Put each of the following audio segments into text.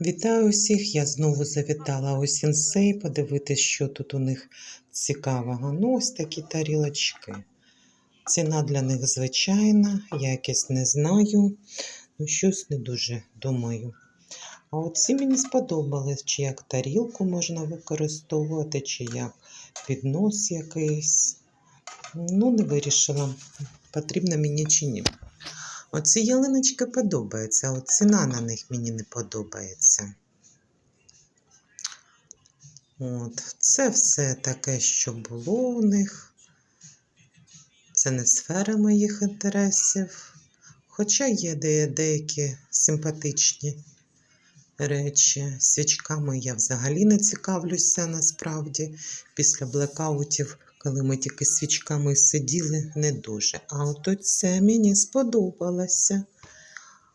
Вітаю усіх! Я знову завітала у сінсей подивитись, що тут у них цікавого. Ну, ось такі тарілочки. Ціна для них звичайна, якість не знаю. Ну, щось не дуже думаю. А оці мені сподобались, чи як тарілку можна використовувати, чи як піднос якийсь. Ну, не вирішила, потрібно мені чи ні. Оці ялиночки подобаються, а ціна на них мені не подобається. От, це все таке, що було у них. Це не сфера моїх інтересів. Хоча є де- деякі симпатичні речі. Свічками я взагалі не цікавлюся насправді. Після блекаутів, коли ми тільки свічками сиділи, не дуже. А от це мені сподобалося.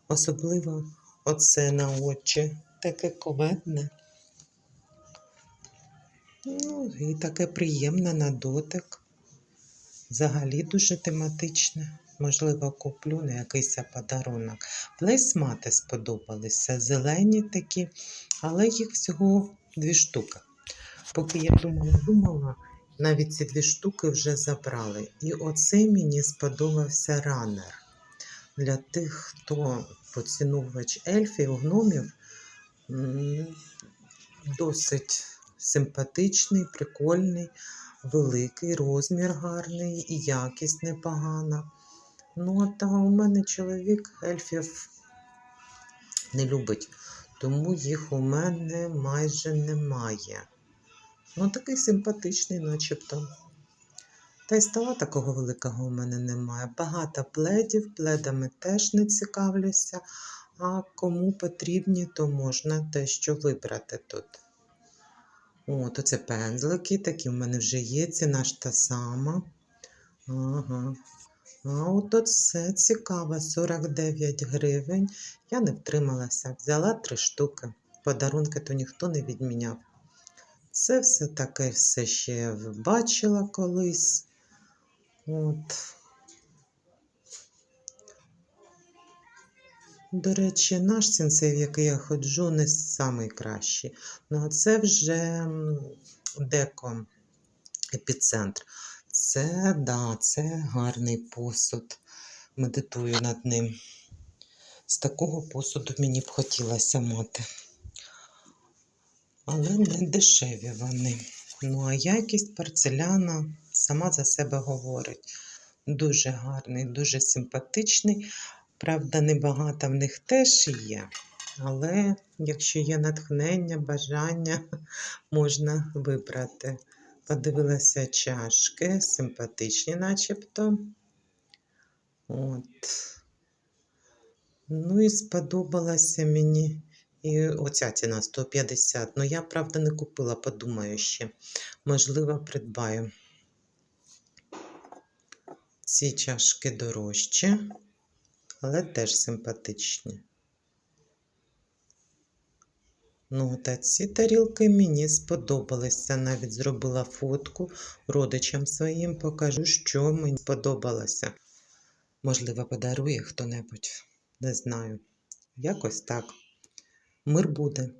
Особливо оце на очі. Таке коведне. Ну, і таке приємне на дотик. Взагалі дуже тематичне. Можливо, куплю на якийсь подарунок. Плейсмати сподобалися. Зелені такі, але їх всього дві штуки. Поки я думала, думала, навіть ці дві штуки вже забрали. І оцей мені сподобався ранер. Для тих, хто поціновувач ельфів, гномів, досить симпатичний, прикольний, великий, розмір гарний і якість непогана. Ну, а та у мене чоловік ельфів не любить, тому їх у мене майже немає. Ну, такий симпатичний, начебто. Та й стола такого великого у мене немає. Багато пледів, пледами теж не цікавлюся. А кому потрібні, то можна дещо вибрати тут. От, оце пензлики, такі в мене вже є, ціна ж та сама. Ага. А от оце цікаво, 49 гривень. Я не втрималася, взяла три штуки. Подарунки то ніхто не відміняв. Це все таке все ще бачила колись. От. До речі, наш сенсей, в який я ходжу, не найкращий. Ну, а це вже деко епіцентр. Це, да, це гарний посуд. Медитую над ним. З такого посуду мені б хотілося мати. Але не дешеві вони. Ну, а якість порцеляна сама за себе говорить. Дуже гарний, дуже симпатичний. Правда, небагато в них теж є. Але якщо є натхнення, бажання, можна вибрати. Подивилася чашки, симпатичні, начебто. От. Ну і сподобалася мені і оця ціна 150. Ну, я, правда, не купила, подумаю ще. Можливо, придбаю. Ці чашки дорожчі, але теж симпатичні. Ну, та ці тарілки мені сподобалися. Навіть зробила фотку родичам своїм, покажу, що мені сподобалося. Можливо, подарує хто-небудь. Не знаю. Якось так. Мир буде.